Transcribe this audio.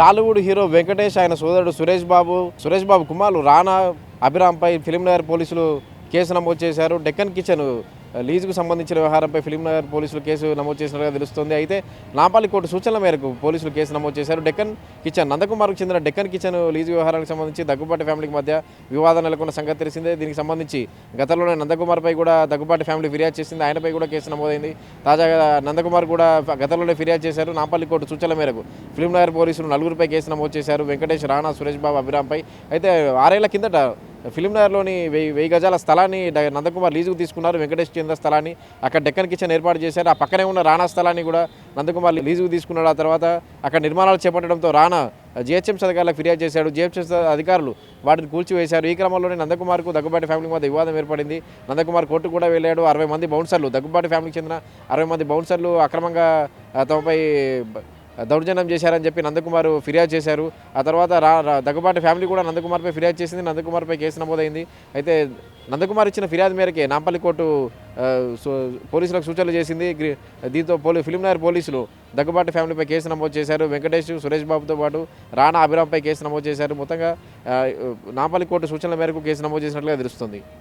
Tollywood hero Venkatesh ఆయన సోదరుడు సురేష్ బాబు సురేష్ బాబు కుమారులు రానా అభిరామ్పై ఫిలింనగర్ పోలీసులు కేసు నమోదు చేశారు. డెక్కన్ కిచెన్ లీజుకు సంబంధించిన వ్యవహారంపై ఫిలింనగర్ పోలీసులు కేసు నమోదు చేసినట్టుగా తెలుస్తోంది. అయితే నాంపల్లి కోర్టు సూచనల మేరకు పోలీసులు కేసు నమోదు చేశారు. డెక్కన్ కిచెన్ నందకుమార్కు చెందిన డెక్కన్ కిచెన్ లీజు వ్యవహారానికి సంబంధించి దగ్గుబాటి ఫ్యామిలీకి మధ్య వివాదం నెలకొన్న సంగతి తెలిసిందే. దీనికి సంబంధించి గతంలోనే నందకుమార్పై కూడా దగ్గుబాటి ఫ్యామిలీ ఫిర్యాదు చేసింది. ఆయనపై కూడా కేసు నమోదైంది. తాజాగా నందకుమార్ కూడా గతంలోనే ఫిర్యాదు చేశారు. నాంపల్లి కోర్టు సూచనల మేరకు ఫిలింనగర్ పోలీసులు నలుగురిపై కేసు నమోదు చేశారు. వెంకటేష్ రాణా సురేష్ బాబు అభిరామ్పై. అయితే ఆరేళ్ళ కిందట ఫిలింనగర్లోని వెయ్యి వెయ్యి గజాల స్థలాన్ని నందకుమార్ లీజుకు తీసుకున్నారు వెంకటేష్ చంద్ర స్థలాన్ని. అక్కడ డెక్కన్ కిచెన్ ఏర్పాటు చేశారు. ఆ పక్కనే ఉన్న రాణా స్థలాన్ని కూడా నందకుమార్ లీజుకు తీసుకున్నాడు. ఆ తర్వాత అక్కడ నిర్మాణాలు చేపట్టడంతో రాణా జిహెచ్ఎంసీ అధికారులకు ఫిర్యాదు చేశాడు. జిహెచ్ఎంసీ అధికారులు వాటిని కూల్చివేశారు. ఈ క్రమంలోనే నందకుమార్కు దగ్గుబాటి ఫ్యామిలీ మధ్య వివాదం ఏర్పడింది. నందకుమార్ కోర్టు కూడా వెళ్ళాడు. అరవై మంది బౌన్సర్లు దగ్గుబాటి ఫ్యామిలీకి చెందిన అరవై మంది బౌన్సర్లు అక్రమంగా తమపై దౌర్జన్యం చేశారని చెప్పి నందకుమార్ ఫిర్యాదు చేశారు. ఆ తర్వాత రా రా- దగ్గుబాటి ఫ్యామిలీ కూడా నందకుమార్పై ఫిర్యాదు చేసింది. నందకుమార్పై కేసు నమోదైంది. అయితే నందకుమార్ ఇచ్చిన ఫిర్యాదు మేరకే నాంపల్లి కోర్టు పోలీసులకు సూచనలు చేసింది. దీంతో పోలీ ఫిలింనగర్ పోలీసులు దగ్గుబాటి ఫ్యామిలీపై కేసు నమోదు చేశారు. వెంకటేష్ సురేష్ బాబుతో పాటు రాణా అభిరామ్పై కేసు నమోదు చేశారు. మొత్తంగా నాంపల్లి కోర్టు సూచనల మేరకు కేసు నమోదు చేసినట్లుగా తెలుస్తుంది.